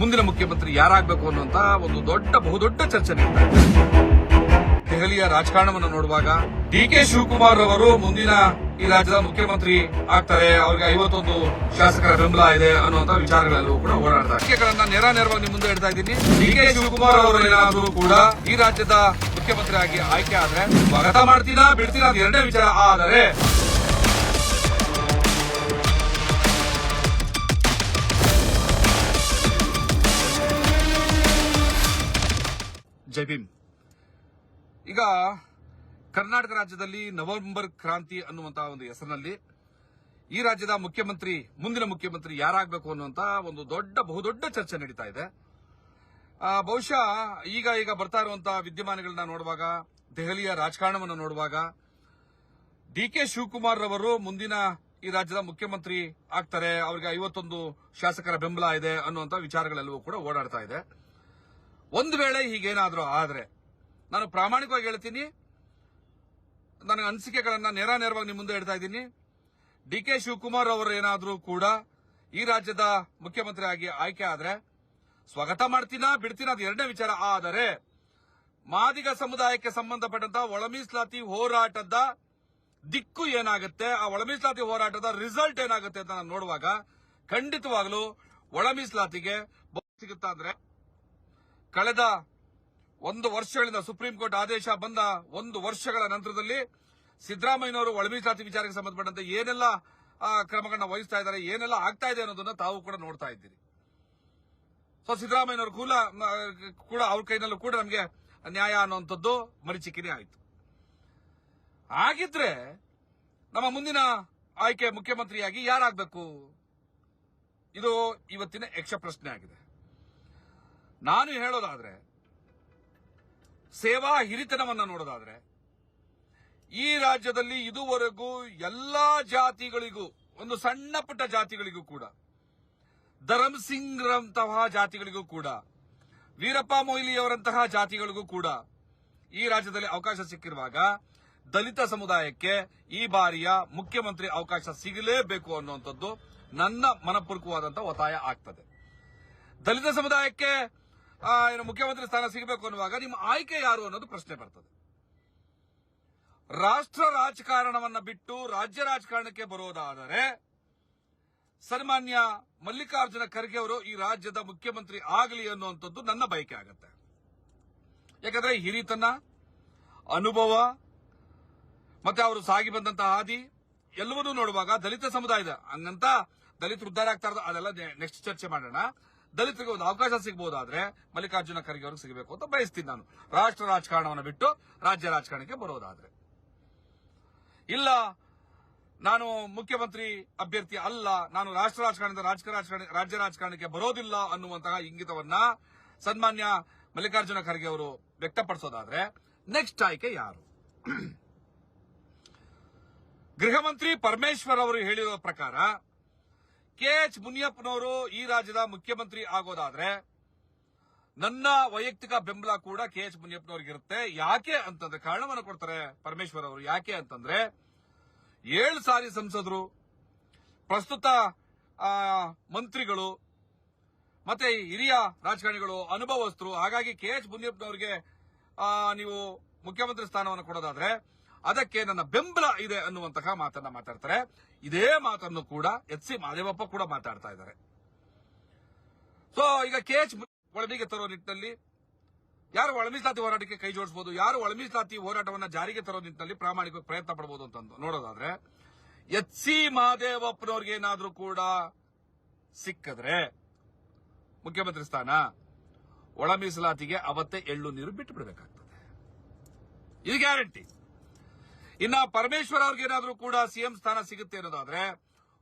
ಮುಂದಿನ ಮುಖ್ಯಮಂತ್ರಿ ಯಾರಾಗಬೇಕು ಅನ್ನುವಂತ ಒಂದು ದೊಡ್ಡ, ಬಹುದೊಡ್ಡ ಚರ್ಚೆ ಇದೆ ದೆಹಲಿಯ ರಾಜಕಾರಣವನ್ನು ನೋಡುವಾಗ ಡಿ ಕೆ ಶಿವಕುಮಾರ್ ಅವರು ಮುಂದಿನ ಈ ರಾಜ್ಯದ ಮುಖ್ಯಮಂತ್ರಿ ಆಗ್ತಾರೆ. ಅವ್ರಿಗೆ ಐವತ್ತೊಂದು ಶಾಸಕರ ಬೆಂಬಲ ಇದೆ ಅನ್ನುವಂತ ವಿಚಾರಗಳಲ್ಲೂ ಕೂಡ ಓಡಾಡ್ತಾರೆ ನೇರ ನೇರವಾಗಿ ನಿಮ್ಮ ಮುಂದೆ ಇಡ್ತಾ ಇದ್ದೀನಿ. ಡಿ ಕೆ ಶಿವಕುಮಾರ್ ಅವರು ಏನಾದರೂ ಕೂಡ ಈ ರಾಜ್ಯದ ಮುಖ್ಯಮಂತ್ರಿ ಆಗಿ ಆಯ್ಕೆ ಆದ್ರೆ ಸ್ವಾಗತ ಮಾಡ್ತೀರಾ, ಬಿಡ್ತೀರಾ ಎರಡೇ ವಿಚಾರ. ಆದರೆ ಜೈ ಭೀಮ್. ಈಗ ಕರ್ನಾಟಕ ರಾಜ್ಯದಲ್ಲಿ ನವೆಂಬರ್ ಕ್ರಾಂತಿ ಅನ್ನುವಂತಹ ಒಂದು ಹೆಸರಿನಲ್ಲಿ ಈ ರಾಜ್ಯದ ಮುಖ್ಯಮಂತ್ರಿ, ಮುಂದಿನ ಮುಖ್ಯಮಂತ್ರಿ ಯಾರಾಗಬೇಕು ಅನ್ನುವಂತ ಒಂದು ದೊಡ್ಡ, ಬಹುದೊಡ್ಡ ಚರ್ಚೆ ನಡೀತಾ ಇದೆ. ಬಹುಶಃ ಈಗ ಈಗ ಬರ್ತಾ ಇರುವಂತಹ ವಿದ್ಯಮಾನಗಳನ್ನ ನೋಡುವಾಗ, ದೆಹಲಿಯ ರಾಜಕಾರಣವನ್ನು ನೋಡುವಾಗ, ಡಿ ಕೆ ಶಿವಕುಮಾರ್ ಅವರು ಮುಂದಿನ ಈ ರಾಜ್ಯದ ಮುಖ್ಯಮಂತ್ರಿ ಆಗ್ತಾರೆ, ಅವರಿಗೆ ಐವತ್ತೊಂದು ಶಾಸಕರ ಬೆಂಬಲ ಇದೆ ಅನ್ನುವಂತ ವಿಚಾರಗಳೆಲ್ಲವೂ ಕೂಡ ಓಡಾಡ್ತಾ ಇದೆ. ಒಂದು ವೇಳೆ ಹೀಗೇನಾದರೂ ಆದರೆ ನಾನು ಪ್ರಾಮಾಣಿಕವಾಗಿ ಹೇಳ್ತೀನಿ. ನನ್ನ ಅನಿಸಿಕೆಗಳನ್ನು ನೇರ ನೇರವಾಗಿ ನಿಮ್ಮ ಮುಂದೆ ಹೇಳ್ತಾ ಇದ್ದೀನಿ. ಡಿ ಕೆ ಶಿವಕುಮಾರ್ ಅವರು ಏನಾದರೂ ಕೂಡ ಈ ರಾಜ್ಯದ ಮುಖ್ಯಮಂತ್ರಿ ಆಗಿ ಆಯ್ಕೆ ಆದರೆ ಸ್ವಾಗತ ಮಾಡ್ತೀನಾ ಬಿಡ್ತೀನಾ ಅದು ಎರಡನೇ ವಿಚಾರ. ಆದರೆ ಮಾದಿಗ ಸಮುದಾಯಕ್ಕೆ ಸಂಬಂಧಪಟ್ಟಂತ ಒಳಮೀಸಲಾತಿ ಹೋರಾಟದ ದಿಕ್ಕು ಏನಾಗುತ್ತೆ, ಆ ಒಳಮೀಸಲಾತಿ ಹೋರಾಟದ ರಿಸಲ್ಟ್ ಏನಾಗುತ್ತೆ ಅಂತ ನಾನು ನೋಡುವಾಗ ಖಂಡಿತವಾಗ್ಲೂ ಒಳಮೀಸಲಾತಿಗೆ ಸಿಗುತ್ತಾ ಅಂದ್ರೆ ಕಳೆದ ಒಂದು ವರ್ಷಗಳಿಂದ ಸುಪ್ರೀಂ ಕೋರ್ಟ್ ಆದೇಶ ಬಂದ ಒಂದು ವರ್ಷಗಳ ನಂತರದಲ್ಲಿ ಸಿದ್ದರಾಮಯ್ಯನವರು ಒಳಮೀಸಾತಿ ವಿಚಾರಕ್ಕೆ ಸಂಬಂಧಪಟ್ಟಂತೆ ಏನೆಲ್ಲ ಕ್ರಮಗಳನ್ನ ವಹಿಸ್ತಾ ಇದ್ದಾರೆ, ಏನೆಲ್ಲ ಆಗ್ತಾ ಇದೆ ಅನ್ನೋದನ್ನ ತಾವು ಕೂಡ ನೋಡ್ತಾ ಇದ್ದೀರಿ. ಸೊ ಸಿದ್ದರಾಮಯ್ಯನವರು ಕೂಡ ಕೂಡ ಅವ್ರ ಕೈನಲ್ಲೂ ಕೂಡ ನಮಗೆ ನ್ಯಾಯ ಅನ್ನುವಂಥದ್ದು ಮರಿಚಿಕಿನೇ ಆಯಿತು. ಹಾಗಿದ್ರೆ ನಮ್ಮ ಮುಂದಿನ ಆಯ್ಕೆ ಮುಖ್ಯಮಂತ್ರಿಯಾಗಿ ಯಾರಾಗಬೇಕು? ಇದು ಇವತ್ತಿನ ಯಕ್ಷ ಪ್ರಶ್ನೆ ಆಗಿದೆ. ನಾನು ಹೇಳೋದಾದ್ರೆ, ಸೇವಾ ಹಿರಿತನವನ್ನ ನೋಡೋದಾದ್ರೆ, ಈ ರಾಜ್ಯದಲ್ಲಿ ಇದುವರೆಗೂ ಎಲ್ಲಾ ಜಾತಿಗಳಿಗೂ, ಒಂದು ಸಣ್ಣ ಪುಟ್ಟ ಜಾತಿಗಳಿಗೂ ಕೂಡ ಧರಮ್ ಸಿಂಗ್ ರಂತಹ ಜಾತಿಗಳಿಗೂ ಕೂಡ, ವೀರಪ್ಪ ಮೊಯ್ಲಿಯವರಂತಹ ಜಾತಿಗಳಿಗೂ ಕೂಡ ಈ ರಾಜ್ಯದಲ್ಲಿ ಅವಕಾಶ ಸಿಕ್ಕಿರುವಾಗ ದಲಿತ ಸಮುದಾಯಕ್ಕೆ ಈ ಬಾರಿಯ ಮುಖ್ಯಮಂತ್ರಿ ಅವಕಾಶ ಸಿಗಲೇಬೇಕು ಅನ್ನುವಂಥದ್ದು ನನ್ನ ಮನಪೂರ್ವಕವಾದಂತಹ ಒತ್ತಾಯ ಆಗ್ತದೆ. ದಲಿತ ಸಮುದಾಯಕ್ಕೆ ಏನು ಮುಖ್ಯಮಂತ್ರಿ ಸ್ಥಾನ ಸಿಗಬೇಕು ಅನ್ನುವಾಗ ನಿಮ್ಮ ಆಯ್ಕೆ ಯಾರು ಅನ್ನೋದು ಪ್ರಶ್ನೆ ಬರ್ತದೆ. ರಾಷ್ಟ್ರ ರಾಜಕಾರಣವನ್ನ ಬಿಟ್ಟು ರಾಜ್ಯ ರಾಜಕಾರಣಕ್ಕೆ ಬರೋದಾದರೆ ಸನ್ಮಾನ್ಯ ಮಲ್ಲಿಕಾರ್ಜುನ ಖರ್ಗೆ ಅವರು ಈ ರಾಜ್ಯದ ಮುಖ್ಯಮಂತ್ರಿ ಆಗಲಿ ಅನ್ನುವಂಥದ್ದು ನನ್ನ ಬಯಕೆ ಆಗತ್ತೆ. ಯಾಕಂದ್ರೆ ಹಿರಿತನ, ಅನುಭವ, ಮತ್ತೆ ಅವರು ಸಾಗಿ ಬಂದಂತಹ ಹಾದಿ ಎಲ್ಲವನ್ನೂ ನೋಡುವಾಗ ದಲಿತ ಸಮುದಾಯದ ಹಂಗಂತ ದಲಿತರು ಉದ್ದಾರ ಆಗ್ತಾ ಅದೆಲ್ಲ ನೆಕ್ಸ್ಟ್ ಚರ್ಚೆ ಮಾಡೋಣ. ದಲಿತರಿಗೆ ಒಂದು ಅವಕಾಶ ಸಿಗಬಹುದಾದ್ರೆ ಮಲ್ಲಿಕಾರ್ಜುನ ಖರ್ಗೆ ಅವ್ರಿಗೆ ಸಿಗಬೇಕು ಅಂತ ಬಯಸ್ತೀನಿ ನಾನು. ರಾಷ್ಟ್ರ ರಾಜಕಾರಣವನ್ನು ಬಿಟ್ಟು ರಾಜ್ಯ ರಾಜಕಾರಣಕ್ಕೆ ಬರೋದಾದ್ರೆ. ಇಲ್ಲ, ನಾನು ಮುಖ್ಯಮಂತ್ರಿ ಅಭ್ಯರ್ಥಿ ಅಲ್ಲ, ನಾನು ರಾಷ್ಟ್ರ ರಾಜಕಾರಣದ ರಾಜಕ ರಾಜಕಾರಣ, ರಾಜ್ಯ ರಾಜಕಾರಣಕ್ಕೆ ಬರೋದಿಲ್ಲ ಅನ್ನುವಂತಹ ಇಂಗಿತವನ್ನ ಸನ್ಮಾನ್ಯ ಮಲ್ಲಿಕಾರ್ಜುನ ಖರ್ಗೆ ಅವರು ವ್ಯಕ್ತಪಡಿಸೋದಾದ್ರೆ ನೆಕ್ಸ್ಟ್ ಆಯ್ಕೆ ಯಾರು? ಗೃಹ ಮಂತ್ರಿ ಪರಮೇಶ್ವರ್ ಅವರು ಹೇಳಿರುವ ಪ್ರಕಾರ ಕೆ ಎಚ್ ಮುನಿಯಪ್ಪನವರು ಈ ರಾಜ್ಯದ ಮುಖ್ಯಮಂತ್ರಿ ಆಗೋದಾದ್ರೆ ನನ್ನ ವೈಯಕ್ತಿಕ ಬೆಂಬಲ ಕೂಡ ಕೆ ಎಚ್ ಇರುತ್ತೆ ಯಾಕೆ ಅಂತಂದ್ರೆ ಕಾರಣವನ್ನು ಕೊಡ್ತಾರೆ ಪರಮೇಶ್ವರ್ ಅವರು. ಯಾಕೆ ಅಂತಂದ್ರೆ ಏಳು ಸಾರಿ ಸಂಸದರು, ಪ್ರಸ್ತುತ ಮಂತ್ರಿಗಳು, ಮತ್ತೆ ಹಿರಿಯ ರಾಜಕಾರಣಿಗಳು, ಅನುಭವಸ್ಥರು, ಹಾಗಾಗಿ ಕೆ ಎಚ್ ಮುನಿಯಪ್ಪನವರಿಗೆ ನೀವು ಮುಖ್ಯಮಂತ್ರಿ ಸ್ಥಾನವನ್ನು ಕೊಡೋದಾದ್ರೆ ಅದಕ್ಕೆ ನನ್ನ ಬೆಂಬಲ ಇದೆ ಅನ್ನುವಂತಹ ಮಾತನ್ನ ಮಾತಾಡ್ತಾರೆ. ಇದೇ ಮಾತನ್ನು ಕೂಡ ಎಚ್ ಸಿ ಮಾದೇವಪ್ಪ ಕೂಡ ಮಾತಾಡ್ತಾ ಇದ್ದಾರೆ. ಸೊ ಈಗ ಕೆ ಎಚ್ ಒಳಮಿಗೆ ತರೋ ನಿಟ್ಟಿನಲ್ಲಿ ಯಾರು ಒಳಮೀಸಾತಿ ಹೋರಾಟಕ್ಕೆ ಕೈ ಜೋಡಿಸಬಹುದು ಯಾರು ಒಳಮೀಸಲಾತಿ ಹೋರಾಟವನ್ನು ಜಾರಿಗೆ ತರೋ ನಿಟ್ಟಿನಲ್ಲಿ ಪ್ರಾಮಾಣಿಕವಾಗಿ ಪ್ರಯತ್ನ ಪಡಬಹುದು ಅಂತ ನೋಡೋದಾದ್ರೆ, ಎಚ್ ಸಿ ಮಹದೇವಪ್ಪನವ್ರಿಗೆ ಏನಾದ್ರೂ ಕೂಡ ಸಿಕ್ಕಿದ್ರೆ ಮುಖ್ಯಮಂತ್ರಿ ಸ್ಥಾನ ಒಳ ಮೀಸಲಾತಿಗೆ ಅವತ್ತೇ ಎಳ್ಳು ನೀರು ಬಿಟ್ಟು ಬಿಡಬೇಕಾಗ್ತದೆ. ಇದು ಗ್ಯಾರಂಟಿ. ಇನ್ನ ಪರಮೇಶ್ವರ್ ಅವ್ರಿಗೆ ಏನಾದರೂ ಕೂಡ ಸಿಎಂ ಸ್ಥಾನ ಸಿಗುತ್ತೆ ಅನ್ನೋದಾದ್ರೆ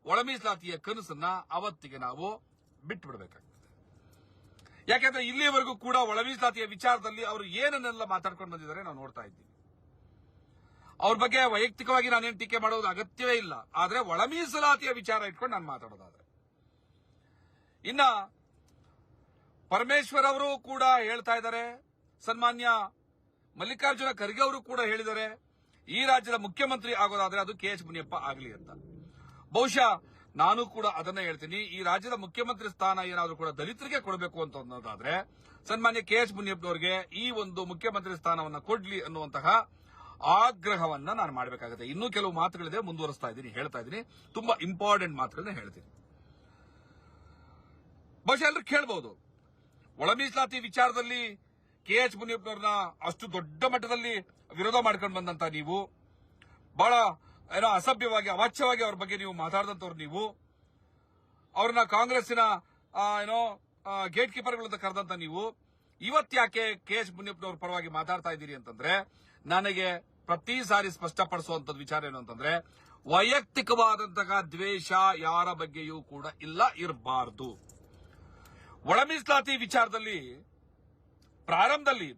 ಒಳಮೀಸಲಾತಿಯ ಕನಸನ್ನ ಅವತ್ತಿಗೆ ನಾವು ಬಿಟ್ಟು ಬಿಡಬೇಕಾಗ್ತದೆ ಯಾಕೆಂದ್ರೆ ಇಲ್ಲಿಯವರೆಗೂ ಕೂಡ ಒಳಮೀಸಲಾತಿಯ ವಿಚಾರದಲ್ಲಿ ಅವರು ಏನನ್ನೆಲ್ಲ ಮಾತಾಡ್ಕೊಂಡು ಬಂದಿದ್ದಾರೆ ನಾವು ನೋಡ್ತಾ ಇದ್ದೀವಿ. ಅವ್ರ ಬಗ್ಗೆ ವೈಯಕ್ತಿಕವಾಗಿ ನಾನೇನು ಟೀಕೆ ಮಾಡೋದು ಅಗತ್ಯವೇ ಇಲ್ಲ. ಆದ್ರೆ ಒಳಮೀಸಲಾತಿಯ ವಿಚಾರ ಇಟ್ಕೊಂಡು ನಾನು ಮಾತಾಡೋದಾದ್ರೆ. ಇನ್ನ ಪರಮೇಶ್ವರ್ ಅವರು ಕೂಡ ಹೇಳ್ತಾ ಇದ್ದಾರೆ. ಸನ್ಮಾನ್ಯ ಮಲ್ಲಿಕಾರ್ಜುನ ಖರ್ಗೆ ಅವರು ಕೂಡ ಹೇಳಿದ್ದಾರೆ. ಈ ರಾಜ್ಯದ ಮುಖ್ಯಮಂತ್ರಿ ಆಗೋದಾದ್ರೆ ಅದು ಕೆ ಎಚ್ ಮುನಿಯಪ್ಪ ಆಗಲಿ ಅಂತ. ಬಹುಶಃ ನಾನು ಕೂಡ ಅದನ್ನ ಹೇಳ್ತೀನಿ, ಈ ರಾಜ್ಯದ ಮುಖ್ಯಮಂತ್ರಿ ಸ್ಥಾನ ಏನಾದರೂ ಕೂಡ ದಲಿತರಿಗೆ ಕೊಡಬೇಕು ಅಂತ ಅನ್ನೋದಾದ್ರೆ, ಸನ್ಮಾನ್ಯ ಕೆ ಎಚ್ ಮುನಿಯಪ್ಪನವರಿಗೆ ಈ ಒಂದು ಮುಖ್ಯಮಂತ್ರಿ ಸ್ಥಾನವನ್ನ ಕೊಡ್ಲಿ ಅನ್ನುವಂತಹ ಆಗ್ರಹವನ್ನ ನಾನು ಮಾಡಬೇಕಾಗುತ್ತೆ. ಇನ್ನೂ ಕೆಲವು ಮಾತುಗಳಿದೆ, ಮುಂದುವರಿಸ್ತಾ ಇದ್ದೀನಿ, ಹೇಳ್ತಾ ಇದ್ದೀನಿ. ತುಂಬಾ ಇಂಪಾರ್ಟೆಂಟ್ ಮಾತುಗಳನ್ನ ಹೇಳ್ತೀನಿ. ಬಹುಶಃ ಎಲ್ಲರೂ ಕೇಳಬಹುದು ಒಳ ಮೀಸಲಾತಿ ವಿಚಾರದಲ್ಲಿ ಕೆ ಎಚ್ ಮುನಿಯಪ್ಪನವ್ರನ್ನ ಅಷ್ಟು ದೊಡ್ಡ ಮಟ್ಟದಲ್ಲಿ ವಿರೋಧ ಮಾಡ್ಕೊಂಡು ಬಂದಂತ ನೀವು, ಬಹಳ, ಏನೋ ಅಸಭ್ಯವಾಗಿ, ಅವಾಚ್ಯವಾಗಿ ಅವ್ರ ಬಗ್ಗೆ ನೀವು ಮಾತಾಡಿದಂತವ್ರು ನೀವು, ಅವ್ರನ್ನ ಕಾಂಗ್ರೆಸ್ಸಿನ ಏನೋ ಗೇಟ್ ಕೀಪರ್ಗಳಂತ ಕರೆದಂತ ನೀವು ಇವತ್ತ್ಯಾಕೆ ಕೆ ಎಚ್ ಮುನಿಯಪ್ಪನವ್ರ ಪರವಾಗಿ ಮಾತಾಡ್ತಾ ಇದ್ದೀರಿ ಅಂತಂದ್ರೆ, ನನಗೆ ಪ್ರತಿ ಸಾರಿ ಸ್ಪಷ್ಟಪಡಿಸುವಂತ ವಿಚಾರ ಏನು ಅಂತಂದ್ರೆ, ವೈಯಕ್ತಿಕವಾದಂತಹ ದ್ವೇಷ ಯಾರ ಬಗ್ಗೆಯೂ ಕೂಡ ಇಲ್ಲ, ಇರಬಾರ್ದು. ಒಳ ಮೀಸಲಾತಿ ವಿಚಾರದಲ್ಲಿ ಪ್ರಾರಂಭದಲ್ಲಿ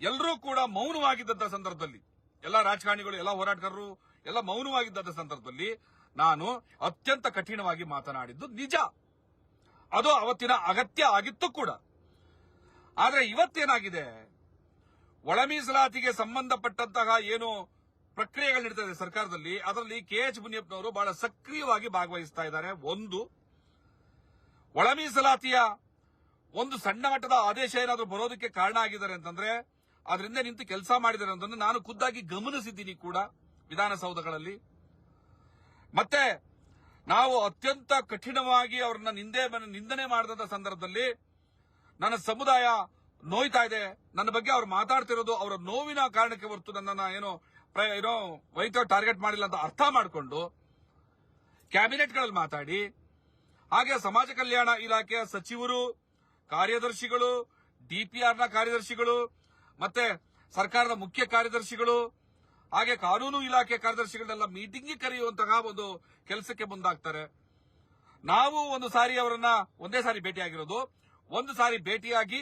ಎಲ್ಲರೂ ಕೂಡ ಮೌನವಾಗಿದ್ದಂತ ಸಂದರ್ಭದಲ್ಲಿ, ಎಲ್ಲ ರಾಜಕಾರಣಿಗಳು, ಎಲ್ಲ ಹೋರಾಟಗಾರರು, ಎಲ್ಲ ಮೌನವಾಗಿದ್ದಂತ ಸಂದರ್ಭದಲ್ಲಿ ನಾನು ಅತ್ಯಂತ ಕಠಿಣವಾಗಿ ಮಾತನಾಡಿದ್ದು ನಿಜ. ಅದು ಅವತ್ತಿನ ಅಗತ್ಯ ಆಗಿತ್ತು ಕೂಡ. ಆದರೆ ಇವತ್ತೇನಾಗಿದೆ? ಒಳ ಮೀಸಲಾತಿಗೆ ಸಂಬಂಧಪಟ್ಟಂತಹ ಏನು ಪ್ರಕ್ರಿಯೆಗಳು ನಡೀತಾ ಸರ್ಕಾರದಲ್ಲಿ, ಅದರಲ್ಲಿ ಕೆ ಎಚ್ ಮುನಿಯಪ್ಪನವರು ಬಹಳ ಸಕ್ರಿಯವಾಗಿ ಭಾಗವಹಿಸ್ತಾ ಇದ್ದಾರೆ. ಒಂದು, ಒಳ ಮೀಸಲಾತಿಯ ಒಂದು ಸಣ್ಣ ಮಟ್ಟದ ಆದೇಶ ಏನಾದರೂ ಬರೋದಕ್ಕೆ ಕಾರಣ ಆಗಿದ್ದಾರೆ ಅಂತಂದ್ರೆ, ಅದರಿಂದ ನಿಂತು ಕೆಲಸ ಮಾಡಿದ್ದಾರೆ ಅಂತಂದ್ರೆ ನಾನು ಖುದ್ದಾಗಿ ಗಮನಿಸಿದ್ದೀನಿ ಕೂಡ ವಿಧಾನಸೌಧಗಳಲ್ಲಿ. ಮತ್ತೆ ನಾವು ಅತ್ಯಂತ ಕಠಿಣವಾಗಿ ಅವ್ರನ್ನ ನಿಂದೆ ನಿಂದನೆ ಮಾಡಿದಂತ ಸಂದರ್ಭದಲ್ಲಿ ನನ್ನ ಸಮುದಾಯ ನೋಯ್ತಾ ಇದೆ. ನನ್ನ ಬಗ್ಗೆ ಅವ್ರು ಮಾತಾಡ್ತಿರೋದು ಅವರ ನೋವಿನ ಕಾರಣಕ್ಕೆ ಹೊರತು ನನ್ನನ್ನ ಏನೋ ಏನೋ ವೈಟ್ ಟಾರ್ಗೆಟ್ ಮಾಡಿಲ್ಲ ಅಂತ ಅರ್ಥ ಮಾಡಿಕೊಂಡು ಕ್ಯಾಬಿನೆಟ್ಗಳಲ್ಲಿ ಮಾತಾಡಿ, ಹಾಗೆ ಸಮಾಜ ಕಲ್ಯಾಣ ಇಲಾಖೆಯ ಸಚಿವರು ಕಾರ್ಯದರ್ಶಿಗಳು, ಡಿಪಿಆರ್ನ ಕಾರ್ಯದರ್ಶಿಗಳು, ಮತ್ತೆ ಸರ್ಕಾರದ ಮುಖ್ಯ ಕಾರ್ಯದರ್ಶಿಗಳು, ಹಾಗೆ ಕಾನೂನು ಇಲಾಖೆ ಕಾರ್ಯದರ್ಶಿಗಳನ್ನೆಲ್ಲ ಮೀಟಿಂಗ್ಗೆ ಕರೆಯುವಂತಹ ಒಂದು ಕೆಲಸಕ್ಕೆ ಮುಂದಾಗ್ತಾರೆ. ನಾವು ಒಂದು ಸಾರಿ ಅವರನ್ನ ಒಂದೇ ಸಾರಿ ಭೇಟಿಯಾಗಿರೋದು. ಒಂದು ಸಾರಿ ಭೇಟಿಯಾಗಿ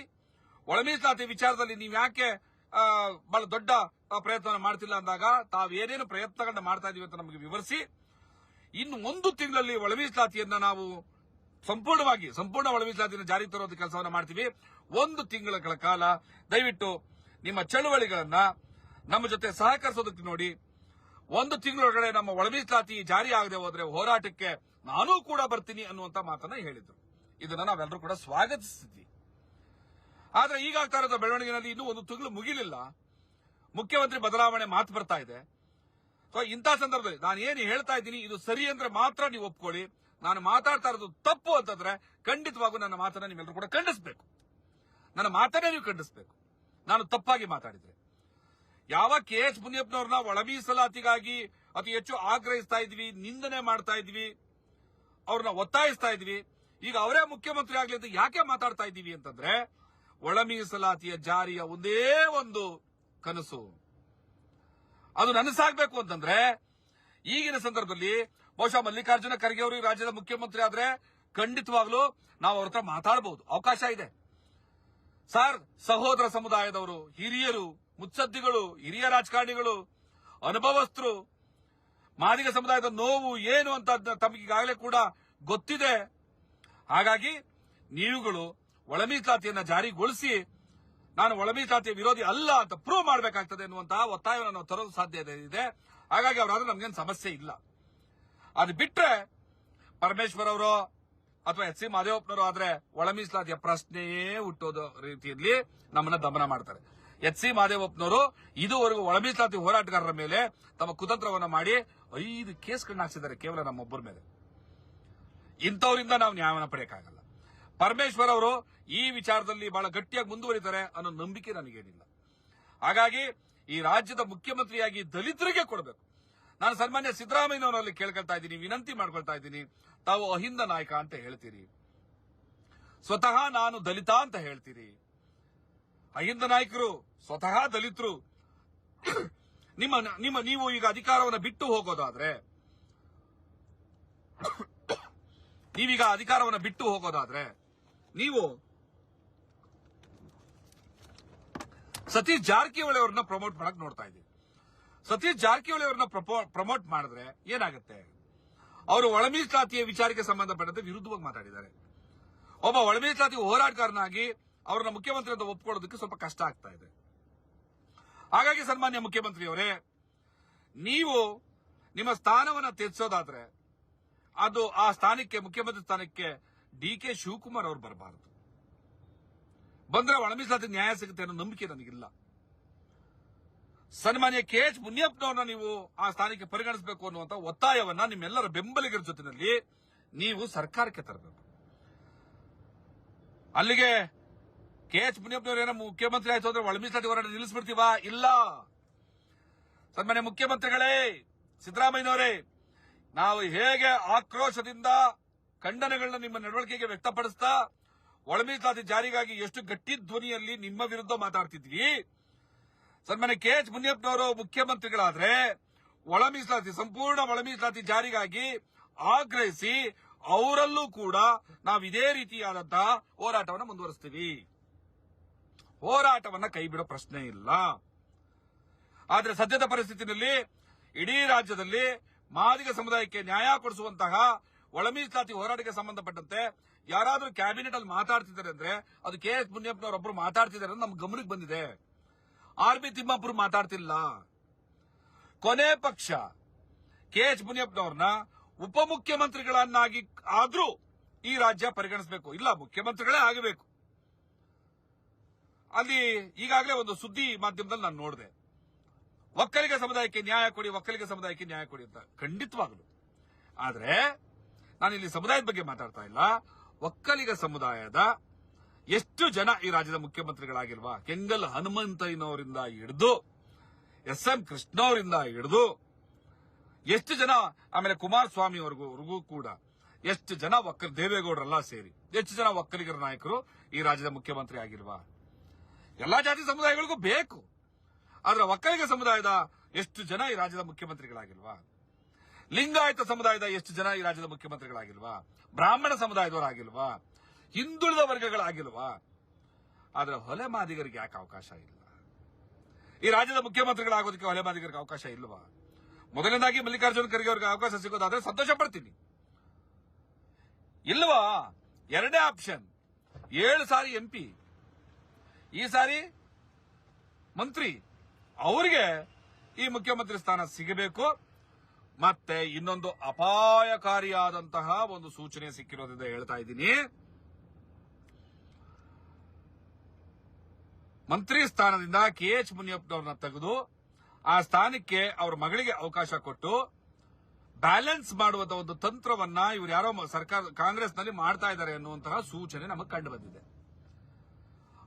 ಒಳಮೀಸಲಾತಿ ವಿಚಾರದಲ್ಲಿ ನೀವು ಯಾಕೆ ಬಹಳ ದೊಡ್ಡ ಪ್ರಯತ್ನ ಮಾಡ್ತಿಲ್ಲ ಅಂದಾಗ ತಾವು ಏನೇನು ಪ್ರಯತ್ನಗಳನ್ನ ಮಾಡ್ತಾ ಇದೀವಿ ಅಂತ ನಮಗೆ ವಿವರಿಸಿ, ಇನ್ನು ಒಂದು ತಿಂಗಳಲ್ಲಿ ಒಳಮೀಸಲಾತಿಯನ್ನ ನಾವು ಸಂಪೂರ್ಣವಾಗಿ, ಸಂಪೂರ್ಣ ಒಳ ಮೀಸಲಾತಿಯನ್ನು ಜಾರಿ ತರೋದು ಕೆಲಸವನ್ನ ಮಾಡ್ತೀವಿ. ಒಂದು ತಿಂಗಳ ಕಾಲ ದಯವಿಟ್ಟು ನಿಮ್ಮ ಚಳುವಳಿಗಳನ್ನ ನಮ್ಮ ಜೊತೆ ಸಹಕರಿಸೋದಕ್ಕೆ ನೋಡಿ. ಒಂದು ತಿಂಗಳೊಳಗಡೆ ನಮ್ಮ ಒಳ ಮೀಸಲಾತಿ ಜಾರಿ ಆಗದೆ ಹೋದ್ರೆ ಹೋರಾಟಕ್ಕೆ ನಾನು ಕೂಡ ಬರ್ತೀನಿ ಅನ್ನುವಂತ ಮಾತನ್ನ ಹೇಳಿದ್ರು. ಇದನ್ನ ನಾವೆಲ್ಲರೂ ಕೂಡ ಸ್ವಾಗತಿಸಿದ್ವಿ ಆದ್ರೆ ಈಗ ಇರೋದ ಬೆಳವಣಿಗೆನಲ್ಲಿ ಇನ್ನೂ ಒಂದು ತಿಂಗಳು ಮುಗಿಲಿಲ್ಲ. ಮುಖ್ಯಮಂತ್ರಿ ಬದಲಾವಣೆ ಮಾತು ಬರ್ತಾ ಇದೆ. ಸೊ ಇಂತಹ ಸಂದರ್ಭದಲ್ಲಿ ನಾನು ಏನು ಹೇಳ್ತಾ ಇದ್ದೀನಿ, ಇದು ಸರಿ ಅಂದ್ರೆ ಮಾತ್ರ ನೀವು ಒಪ್ಕೊಳ್ಳಿ. ನಾನು ಮಾತಾಡ್ತಾ ಇರೋದು ತಪ್ಪು ಅಂತಂದ್ರೆ ಖಂಡಿತವಾಗೂ ನನ್ನ ಮಾತನ್ನ ನೀವೆಲ್ಲರೂ ಕೂಡ ಖಂಡಿಸಬೇಕು. ನನ್ನ ಮಾತನ್ನೇ ನೀವು ಖಂಡಿಸಬೇಕು. ನಾನು ತಪ್ಪಾಗಿ ಮಾತಾಡಿದ್ರೆ. ಯಾವ ಕೆ ಎಚ್ ಮುನಿಯಪ್ಪನವ್ರನ್ನ ಒಳ ಮೀಸಲಾತಿಗಾಗಿ ಅತಿ ಹೆಚ್ಚು ಆಗ್ರಹಿಸ್ತಾ ಇದ್ವಿ, ನಿಂದನೆ ಮಾಡ್ತಾ ಇದ್ವಿ, ಅವ್ರನ್ನ ಒತ್ತಾಯಿಸ್ತಾ ಇದ್ವಿ. ಈಗ ಅವರೇ ಮುಖ್ಯಮಂತ್ರಿ ಆಗ್ಲಿ ಅಂತ ಯಾಕೆ ಮಾತಾಡ್ತಾ ಇದ್ದೀವಿ ಅಂತಂದ್ರೆ ಒಳ ಮೀಸಲಾತಿಯ ಜಾರಿಯ ಒಂದೇ ಒಂದು ಕನಸು. ಅದು ನನಸಾಗಬೇಕು ಅಂತಂದ್ರೆ ಈಗಿನ ಸಂದರ್ಭದಲ್ಲಿ ಬಹುಶಃ ಮಲ್ಲಿಕಾರ್ಜುನ ಖರ್ಗೆ ಅವರು ರಾಜ್ಯದ ಮುಖ್ಯಮಂತ್ರಿ ಆದ್ರೆ ಖಂಡಿತವಾಗ್ಲೂ ನಾವು ಅವ್ರ ಹತ್ರ ಮಾತಾಡಬಹುದು ಅವಕಾಶ ಇದೆ. ಸರ್, ಸಹೋದರ ಸಮುದಾಯದವರು, ಹಿರಿಯರು, ಮುತ್ಸದ್ದಿಗಳು, ಹಿರಿಯ ರಾಜಕಾರಣಿಗಳು, ಅನುಭವಸ್ಥರು, ಮಾದಿಗ ಸಮುದಾಯದ ನೋವು ಏನು ಅಂತ ತಮಗೆ ತಮಗೀಗಾಗಲೇ ಕೂಡ ಗೊತ್ತಿದೆ. ಹಾಗಾಗಿ ನೀವುಗಳು ಒಳ ಮೀಸಲಾತಿಯನ್ನ ಜಾರಿಗೊಳಿಸಿ, ನಾನು ಒಳ ಮೀಸಲಾತಿಯ ವಿರೋಧಿ ಅಲ್ಲ ಅಂತ ಪ್ರೂವ್ ಮಾಡಬೇಕಾಗ್ತದೆ ಎನ್ನುವಂತಹ ಒತ್ತಾಯವನ್ನು ನಾವು ತರೋದು ಸಾಧ್ಯತೆ ಇದೆ. ಹಾಗಾಗಿ ಅವರಾದ್ರೂ ನಮಗೇನು ಸಮಸ್ಯೆ ಇಲ್ಲ. ಅದು ಬಿಟ್ರೆ ಪರಮೇಶ್ವರ್ ಅವರು ಅಥವಾ ಎಚ್ ಸಿ ಮಾದೇವಪ್ಪನವರು ಆದ್ರೆ ಒಳ ಮೀಸಲಾತಿಯ ಪ್ರಶ್ನೆಯೇ ಹುಟ್ಟೋದು ರೀತಿಯಲ್ಲಿ ನಮ್ಮನ್ನ ದಮನ ಮಾಡ್ತಾರೆ. ಎಚ್ ಸಿ ಮಾದೇವಪ್ಪನವರು ಇದುವರೆಗೂ ಒಳ ಮೀಸಲಾತಿ ಹೋರಾಟಗಾರರ ಮೇಲೆ ತಮ್ಮ ಕುತಂತ್ರವನ್ನ ಮಾಡಿ ಐದು ಕೇಸ್ಗಳನ್ನ ಹಾಕ್ಸಿದ್ದಾರೆ ಕೇವಲ ನಮ್ಮೊಬ್ಬರ ಮೇಲೆ. ಇಂಥವರಿಂದ ನಾವು ನ್ಯಾಯವನ್ನು ಪಡೆಯಕ್ಕಾಗಲ್ಲ. ಪರಮೇಶ್ವರ್ ಅವರು ಈ ವಿಚಾರದಲ್ಲಿ ಬಹಳ ಗಟ್ಟಿಯಾಗಿ ಮುಂದುವರಿತಾರೆ ಅನ್ನೋ ನಂಬಿಕೆ ನನಗೇನಿಲ್ಲ. ಹಾಗಾಗಿ ಈ ರಾಜ್ಯದ ಮುಖ್ಯಮಂತ್ರಿಯಾಗಿ ದಲಿತರಿಗೆ ಕೊಡಬೇಕು. ನಾನು ಸನ್ಮಾನ್ಯ ಸಿದ್ದರಾಮಯ್ಯನವರಲ್ಲಿ ಕೇಳ್ಕೊಳ್ತಾ ಇದ್ದೀನಿ, ವಿನಂತಿ ಮಾಡ್ಕೊಳ್ತಾ ಇದ್ದೀನಿ. ತಾವು ಅಹಿಂದ ನಾಯಕ ಅಂತ ಹೇಳ್ತೀರಿ. ಸ್ವತಃ ನಾನು ದಲಿತ ಅಂತ ಹೇಳ್ತೀರಿ. ಅಹಿಂದ ನಾಯಕರು ಸ್ವತಃ ದಲಿತರು. ನಿಮ್ಮ ನಿಮ್ಮ, ನೀವು ಈಗ ಅಧಿಕಾರವನ್ನು ಬಿಟ್ಟು ಹೋಗೋದಾದ್ರೆ, ನೀವೀಗ ಅಧಿಕಾರವನ್ನು ಬಿಟ್ಟು ಹೋಗೋದಾದ್ರೆ, ನೀವು ಸತೀಶ್ ಜಾರಕಿಹೊಳಿ ಅವರನ್ನ ಪ್ರಮೋಟ್ ಮಾಡಕ್ ನೋಡ್ತಾ ಇದ್ದೀವಿ ಸತೀಶ್ ಜಾರಕಿಹೊಳಿ ಅವರನ್ನ ಪ್ರಮೋಟ್ ಮಾಡಿದ್ರೆ ಏನಾಗುತ್ತೆ? ಅವರು ಒಳ ಮೀಸಲಾತಿಯ ವಿಚಾರಕ್ಕೆ ಸಂಬಂಧಪಟ್ಟಂತೆ ವಿರುದ್ಧವಾಗಿ ಮಾತಾಡಿದ್ದಾರೆ. ಒಬ್ಬ ಒಳ ಜಾತಿ ಹೋರಾಟಗಾರನಾಗಿ ಅವರನ್ನ ಮುಖ್ಯಮಂತ್ರಿ ಅಂತ ಒಪ್ಕೊಳ್ಳೋದಕ್ಕೆ ಸ್ವಲ್ಪ ಕಷ್ಟ ಆಗ್ತಾ ಇದೆ. ಹಾಗಾಗಿ ಸನ್ಮಾನ್ಯ ಮುಖ್ಯಮಂತ್ರಿಯವರೇ, ನೀವು ನಿಮ್ಮ ಸ್ಥಾನವನ್ನ ತ್ಯಜಿಸೋದಾದ್ರೆ ಅದು ಆ ಸ್ಥಾನಕ್ಕೆ, ಮುಖ್ಯಮಂತ್ರಿ ಸ್ಥಾನಕ್ಕೆ ಡಿ ಕೆ ಶಿವಕುಮಾರ್ ಅವರು ಬರಬಾರದು. ಬಂದ್ರೆ ಒಳ ನ್ಯಾಯ ಸಿಗುತ್ತೆ ಅನ್ನೋ ನಂಬಿಕೆ ನನಗಿಲ್ಲ. ಸನ್ಮಾನ್ಯ ಕೆ ಎಚ್ ಮುನಿಯಪ್ಪನವ್ರನ್ನ ನೀವು ಆ ಸ್ಥಾನಕ್ಕೆ ಪರಿಗಣಿಸಬೇಕು ಅನ್ನುವಂತ ಒತ್ತಾಯವನ್ನ ನಿಮ್ಮೆಲ್ಲರ ಬೆಂಬಲಿಗರ ಜೊತೆಯಲ್ಲಿ ನೀವು ಸರ್ಕಾರಕ್ಕೆ ತರಬೇಕು. ಅಲ್ಲಿಗೆ ಕೆ ಎಚ್ ಮುನಿಯಪ್ಪನವ್ರು ಏನೋ ಮುಖ್ಯಮಂತ್ರಿ ಆಯ್ತು ಅಂದ್ರೆ ಒಳಮೀಸ್ ಮೀಸಲಾತಿ ಹೋರಾಟ ನಿಲ್ಲಿಸ್ಬಿಡ್ತೀವಾ? ಇಲ್ಲ. ಸನ್ಮಾನ್ಯ ಮುಖ್ಯಮಂತ್ರಿಗಳೇ, ಸಿದ್ದರಾಮಯ್ಯನವರೇ, ನಾವು ಹೇಗೆ ಆಕ್ರೋಶದಿಂದ ಖಂಡನೆಗಳನ್ನ ನಿಮ್ಮ ನಡವಳಿಕೆಗೆ ವ್ಯಕ್ತಪಡಿಸ್ತಾ ಒಳಮೀಸಲಾತಿ ಜಾರಿಗಾಗಿ ಎಷ್ಟು ಗಟ್ಟಿ ಧ್ವನಿಯಲ್ಲಿ ನಿಮ್ಮ ವಿರುದ್ಧ ಮಾತಾಡ್ತಿದ್ವಿ ಸನ್ಮಾನ್ಯ ಕೆ ಎಚ್ ಮುನಿಯಪ್ಪನವರು ಮುಖ್ಯಮಂತ್ರಿಗಳಾದ್ರೆ ಒಳ ಮೀಸಲಾತಿ, ಸಂಪೂರ್ಣ ಒಳ ಮೀಸಲಾತಿ ಜಾರಿಗಾಗಿ ಆಗ್ರಹಿಸಿ ಅವರಲ್ಲೂ ಕೂಡ ನಾವು ಇದೇ ರೀತಿಯಾದಂತಹ ಹೋರಾಟವನ್ನು ಮುಂದುವರಿಸ್ತೀವಿ. ಹೋರಾಟವನ್ನ ಕೈ ಬಿಡೋ ಪ್ರಶ್ನೆ ಇಲ್ಲ. ಆದರೆ ಸದ್ಯದ ಪರಿಸ್ಥಿತಿನಲ್ಲಿ ಇಡೀ ರಾಜ್ಯದಲ್ಲಿ ಮಾದಿಗ ಸಮುದಾಯಕ್ಕೆ ನ್ಯಾಯ ಕೊಡಿಸುವಂತಹ ಒಳ ಮೀಸಲಾತಿ ಹೋರಾಟಕ್ಕೆ ಸಂಬಂಧಪಟ್ಟಂತೆ ಯಾರಾದರೂ ಕ್ಯಾಬಿನೆಟ್ ಅಲ್ಲಿ ಮಾತಾಡ್ತಿದ್ದಾರೆ ಅಂದ್ರೆ ಅದು ಕೆ ಎಸ್ ಮುನಿಯಪ್ಪನವರೊಬ್ಬರು ಮಾತಾಡ್ತಿದ್ದಾರೆ ನಮ್ಮ ಗಮನಕ್ಕೆ ಬಂದಿದೆ. ಆರ್ ಬಿ ತಿಮ್ಮಾಪುರ್ ಮಾತಾಡ್ತಿಲ್ಲ. ಕೊನೆ ಪಕ್ಷ, ಕೆ ಎಚ್ ಮುನಿಯಪ್ಪನವ್ರನ್ನ ಉಪಮುಖ್ಯಮಂತ್ರಿಗಳನ್ನಾಗಿ ಆದ್ರೂ ಈ ರಾಜ್ಯ ಪರಿಗಣಿಸಬೇಕು. ಇಲ್ಲ, ಮುಖ್ಯಮಂತ್ರಿಗಳೇ ಆಗಬೇಕು. ಅಲ್ಲಿ ಈಗಾಗಲೇ ಒಂದು ಸುದ್ದಿ ಮಾಧ್ಯಮದಲ್ಲಿ ನಾನು ನೋಡಿದೆ. ಒಕ್ಕಲಿಗ ಸಮುದಾಯಕ್ಕೆ ನ್ಯಾಯ ಕೊಡಿ, ಒಕ್ಕಲಿಗ ಸಮುದಾಯಕ್ಕೆ ನ್ಯಾಯ ಕೊಡಿ ಅಂತ. ಖಂಡಿತವಾಗಲು. ಆದರೆ ನಾನು ಇಲ್ಲಿ ಸಮುದಾಯದ ಬಗ್ಗೆ ಮಾತಾಡ್ತಾ ಇಲ್ಲ. ಒಕ್ಕಲಿಗ ಸಮುದಾಯದ ಎಷ್ಟು ಜನ ಈ ರಾಜ್ಯದ ಮುಖ್ಯಮಂತ್ರಿಗಳಾಗಿಲ್ವಾ? ಕೆಂಗಲ್ ಹನುಮಂತಯ್ಯನವರಿಂದ ಹಿಡಿದು, ಎಸ್ ಎಂ ಕೃಷ್ಣ ಅವರಿಂದ ಹಿಡಿದು, ಎಷ್ಟು ಜನ ಆಮೇಲೆ ಕುಮಾರಸ್ವಾಮಿ ಅವರಿಗೂ ಕೂಡ ಎಷ್ಟು ಜನ ಒಕ್ಕರ್ ದೇವೇಗೌಡರೆಲ್ಲ ಸೇರಿ, ಎಷ್ಟು ಜನ ಒಕ್ಕಲಿಗರ ನಾಯಕರು ಈ ರಾಜ್ಯದ ಮುಖ್ಯಮಂತ್ರಿ ಆಗಿಲ್ವಾ? ಎಲ್ಲಾ ಜಾತಿ ಸಮುದಾಯಗಳಿಗೂ ಬೇಕು. ಆದ್ರೆ ಒಕ್ಕಲಿಗ ಸಮುದಾಯದ ಎಷ್ಟು ಜನ ಈ ರಾಜ್ಯದ ಮುಖ್ಯಮಂತ್ರಿಗಳಾಗಿಲ್ವಾ? ಲಿಂಗಾಯತ ಸಮುದಾಯದ ಎಷ್ಟು ಜನ ಈ ರಾಜ್ಯದ ಮುಖ್ಯಮಂತ್ರಿಗಳಾಗಿಲ್ವಾ? ಬ್ರಾಹ್ಮಣ ಸಮುದಾಯದವರಾಗಿಲ್ವಾ? ಹಿಂದುಳಿದ ವರ್ಗಗಳಾಗಿಲ್ವಾ? ಆದ್ರೆ ಹೊಲೆ ಮಾದಿಗರಿಗೆ ಯಾಕೆ ಅವಕಾಶ ಇಲ್ಲ? ಈ ರಾಜ್ಯದ ಮುಖ್ಯಮಂತ್ರಿಗಳಾಗೋದಕ್ಕೆ ಹೊಲೆ ಮಾದಿಗರಿಗೆ ಅವಕಾಶ ಇಲ್ವಾ? ಮೊದಲನೇದಾಗಿ ಮಲ್ಲಿಕಾರ್ಜುನ ಖರ್ಗೆ ಅವರಿಗೆ ಅವಕಾಶ ಸಿಗೋದಾದ್ರೆ ಸಂತೋಷ ಪಡ್ತೀನಿ. ಇಲ್ವಾ? ಎರಡನೇ ಆಪ್ಷನ್ ಏಳು ಸಾರಿ ಎಂಪಿ ಈ ಸಾರಿ ಮಂತ್ರಿ. ಅವರಿಗೆ ಈ ಮುಖ್ಯಮಂತ್ರಿ ಸ್ಥಾನ ಸಿಗಬೇಕು. ಮತ್ತೆ ಇನ್ನೊಂದು ಅಪಾಯಕಾರಿಯಾದಂತಹ ಒಂದು ಸೂಚನೆ ಸಿಕ್ಕಿರೋದ್ರಿಂದ ಹೇಳ್ತಾ ಇದ್ದೀನಿ. ಮಂತ್ರಿ ಸ್ಥಾನದಿಂದ ಕೆ ಎಚ್ ಮುನಿಯಪ್ಪನವ್ರನ್ನ ತೆಗೆದು ಆ ಸ್ಥಾನಕ್ಕೆ ಅವರ ಮಗಳಿಗೆ ಅವಕಾಶ ಕೊಟ್ಟು ಬ್ಯಾಲೆನ್ಸ್ ಮಾಡುವಂತ ಒಂದು ತಂತ್ರವನ್ನ ಇವರು ಯಾರೋ ಸರ್ಕಾರ, ಕಾಂಗ್ರೆಸ್ನಲ್ಲಿ ಮಾಡ್ತಾ ಇದ್ದಾರೆ ಅನ್ನುವಂತಹ ಸೂಚನೆ ನಮಗೆ ಕಂಡು ಬಂದಿದೆ.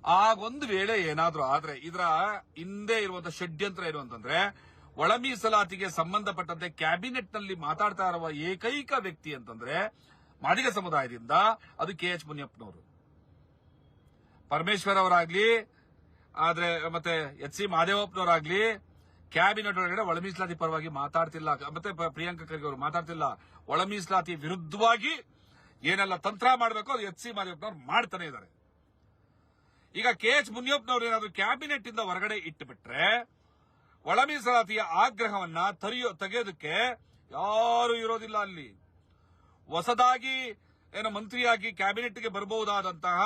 ಆಗೊಂದು ವೇಳೆ ಏನಾದರೂ ಆದ್ರೆ ಇದರ ಹಿಂದೆ ಇರುವಂತಹ ಷಡ್ಯಂತ್ರ ಏನು ಒಳ ಮೀಸಲಾತಿಗೆ ಸಂಬಂಧಪಟ್ಟಂತೆ ಕ್ಯಾಬಿನೆಟ್ನಲ್ಲಿ ಮಾತಾಡ್ತಾ ಇರುವ ಏಕೈಕ ವ್ಯಕ್ತಿ ಅಂತಂದ್ರೆ ಮಾದಿಗ ಸಮುದಾಯದಿಂದ ಅದು ಕೆ ಎಚ್ ಮುನಿಯಪ್ಪನವರು. ಪರಮೇಶ್ವರ್ ಅವರಾಗ್ಲಿ ಆದ್ರೆ ಮತ್ತೆ ಎಚ್ ಸಿ ಮಹದೇವಪ್ಪನವರಾಗ್ಲಿ ಕ್ಯಾಬಿನೆಟ್ ಒಳಗಡೆ ಒಳ ಮೀಸಲಾತಿ ಪರವಾಗಿ ಮಾತಾಡ್ತಿಲ್ಲ. ಮತ್ತೆ ಪ್ರಿಯಾಂಕ ಖರ್ಗೆ ಅವರು ಮಾತಾಡ್ತಿಲ್ಲ. ಒಳ ಮೀಸಲಾತಿ ವಿರುದ್ಧವಾಗಿ ಏನೆಲ್ಲ ತಂತ್ರ ಮಾಡಬೇಕು ಅದು ಎಚ್ ಸಿ ಮಹದೇವಪ್ಪನವ್ರು ಮಾಡ್ತಾನೆ ಇದ್ದಾರೆ. ಈಗ ಕೆ ಎಚ್ ಮುನಿಯಪ್ಪನವರು ಏನಾದ್ರು ಕ್ಯಾಬಿನೆಟ್ ಇಂದ ಹೊರಗಡೆ ಇಟ್ಟುಬಿಟ್ರೆ ಒಳ ಮೀಸಲಾತಿಯ ಆಗ್ರಹವನ್ನ ತರಿಯೋ, ತೆಗೆಯೋದಕ್ಕೆ ಯಾರು ಇರೋದಿಲ್ಲ ಅಲ್ಲಿ. ಹೊಸದಾಗಿ ಏನೋ ಮಂತ್ರಿಯಾಗಿ ಕ್ಯಾಬಿನೆಟ್ಗೆ ಬರಬಹುದಾದಂತಹ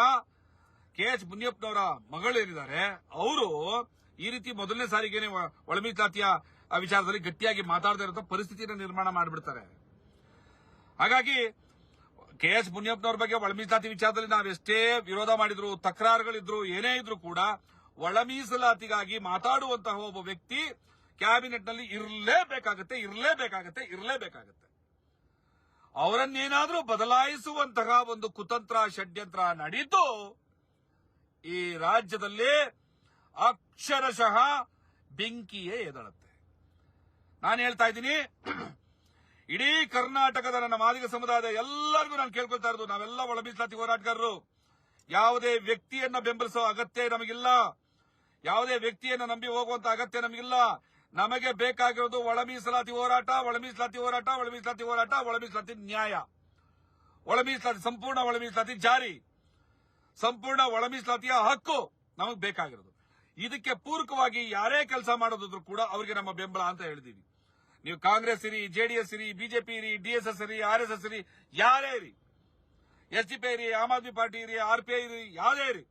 ಕೆ ಎಚ್ ಮುನಿಯಪ್ಪನವರ ಮಗಳೇನಿದ್ದಾರೆ, ಅವರು ಈ ರೀತಿ ಮೊದಲನೇ ಸಾರಿಗೆನೆ ಒಳಮೀಸಾತಿಯ ವಿಚಾರದಲ್ಲಿ ಗಟ್ಟಿಯಾಗಿ ಮಾತಾಡದೇ ಇರೋ ಪರಿಸ್ಥಿತಿಯನ್ನು ನಿರ್ಮಾಣ ಮಾಡಿಬಿಡ್ತಾರೆ. ಹಾಗಾಗಿ, ಕೆ ಎಸ್ ಮುನಿಯಪ್ಪನವ್ರ ಬಗ್ಗೆ ಒಳಮೀಸಲಾತಿ ವಿಚಾರದಲ್ಲಿ ನಾವು ಎಷ್ಟೇ ವಿರೋಧ ಮಾಡಿದ್ರು, ತಕರಾರುಗಳಿದ್ರು, ಏನೇ ಇದ್ರು ಕೂಡ ಒಳಮೀಸಲಾತಿಗಾಗಿ ಮಾತಾಡುವಂತಹ ಒಬ್ಬ ವ್ಯಕ್ತಿ ಕ್ಯಾಬಿನೆಟ್ನಲ್ಲಿ ಇರಲೇಬೇಕಾಗತ್ತೆ ಇರಲೇಬೇಕಾಗತ್ತೆ ಇರಲೇಬೇಕಾಗತ್ತೆ. ಅವರನ್ನೇನಾದರೂ ಬದಲಾಯಿಸುವಂತಹ ಒಂದು ಕುತಂತ್ರ, ಷಡ್ಯಂತ್ರ ನಡೀತು ಈ ರಾಜ್ಯದಲ್ಲಿ ಅಕ್ಷರಶಃ ಬೆಂಕಿಯೇ ಎದಳತ್ತೆ. ನಾನು ಹೇಳ್ತಾ ಇದ್ದೀನಿ, ಇಡೀ ಕರ್ನಾಟಕದ ನನ್ನ ಮಾದಿಗ ಸಮುದಾಯದ ಎಲ್ಲರಿಗೂ ನಾನು ಕೇಳ್ಕೊಳ್ತಾ ಇರೋದು, ನಾವೆಲ್ಲ ಒಳ ಮೀಸಲಾತಿ ಹೋರಾಟಗಾರರು. ಯಾವುದೇ ವ್ಯಕ್ತಿಯನ್ನ ಬೆಂಬಲಿಸುವ ಅಗತ್ಯ ನಮಗಿಲ್ಲ. ಯಾವುದೇ ವ್ಯಕ್ತಿಯನ್ನ ನಂಬಿ ಹೋಗುವಂತ ಅಗತ್ಯ ನಮಗಿಲ್ಲ. ನಮಗೆ ಬೇಕಾಗಿರೋದು ಒಳ ಮೀಸಲಾತಿ ಹೋರಾಟ, ಒಳ ಮೀಸಲಾತಿ ಹೋರಾಟ, ಒಳ ಮೀಸಲಾತಿ ಹೋರಾಟ, ಒಳ ಮೀಸಲಾತಿ ನ್ಯಾಯ. ಒಳ ಮೀಸಲಾತಿ, ಸಂಪೂರ್ಣ ಒಳ ಮೀಸಲಾತಿ ಜಾರಿ. ಸಂಪೂರ್ಣ ಒಳ ಮೀಸಲಾತಿಯ ಹಕ್ಕು ನಮಗೆ ಬೇಕಾಗಿರೋದು. ಇದಕ್ಕೆ ಪೂರಕವಾಗಿ ಯಾರೇ ಕೆಲಸ ಮಾಡೋದಿದ್ರು ಕೂಡ ಅವರಿಗೆ ನಮ್ಮ ಬೆಂಬಲ ಅಂತ ಹೇಳಿದೀವಿ. ನೀವು ಕಾಂಗ್ರೆಸ್ ಇರಿ, ಜೆಡಿಎಸ್ ಇರಿ, ಬಿಜೆಪಿ ಇರಿ, ಡಿಎಸ್ಎಸ್ ಇರಿ, ಆರ್ ಎಸ್ ಎಸ್ ಇರಿ, ಯಾರೇ ಇರಿ. ಎಸ್ ಡಿ ಇರಿ, ಆಮ್ ಆದ್ಮಿ ಪಾರ್ಟಿ ಇರಿ, ಆರ್ ಪಿ ಐ ಇರಿ, ಯಾವುದೇ ಇರಿ.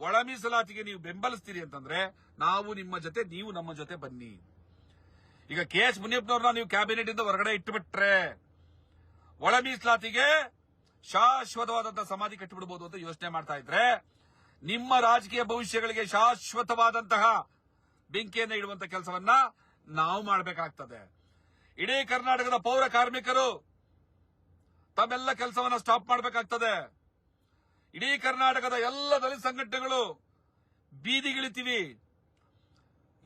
ಒಳ ಮೀಸಲಾತಿಗೆ ನೀವು ಬೆಂಬಲಿಸ್ತೀರಿ ಅಂತಂದ್ರೆ ನಾವು ನಿಮ್ಮ ಜೊತೆ, ನೀವು ನಮ್ಮ ಜೊತೆ ಬನ್ನಿ. ಈಗ ಕೆ ಎಸ್ ಮುನಿಯಪ್ಪನವ್ರನ್ನ ನೀವು ಕ್ಯಾಬಿನೆಟ್ ಇಂದ ಹೊರಗಡೆ ಇಟ್ಟುಬಿಟ್ರೆ ಒಳ ಮೀಸಲಾತಿಗೆ ಶಾಶ್ವತವಾದಂತಹ ಸಮಾಧಿ ಕಟ್ಟಿಬಿಡಬಹುದು ಅಂತ ಯೋಚನೆ ಮಾಡ್ತಾ ಇದ್ರೆ, ನಿಮ್ಮ ರಾಜಕೀಯ ಭವಿಷ್ಯಗಳಿಗೆ ಶಾಶ್ವತವಾದಂತಹ ಬೆಂಕಿಯನ್ನು ಇಡುವಂತ ಕೆಲಸವನ್ನ ನಾವು ಮಾಡಬೇಕಾಗ್ತದೆ. ಇಡೀ ಕರ್ನಾಟಕದ ಪೌರ ಕಾರ್ಮಿಕರು ತಮ್ಮೆಲ್ಲ ಕೆಲಸವನ್ನ ಸ್ಟಾಪ್ ಮಾಡಬೇಕಾಗ್ತದೆ. ಇಡೀ ಕರ್ನಾಟಕದ ಎಲ್ಲ ದಲಿತ ಸಂಘಟನೆಗಳು ಬೀದಿಗಿಳಿತೀವಿ.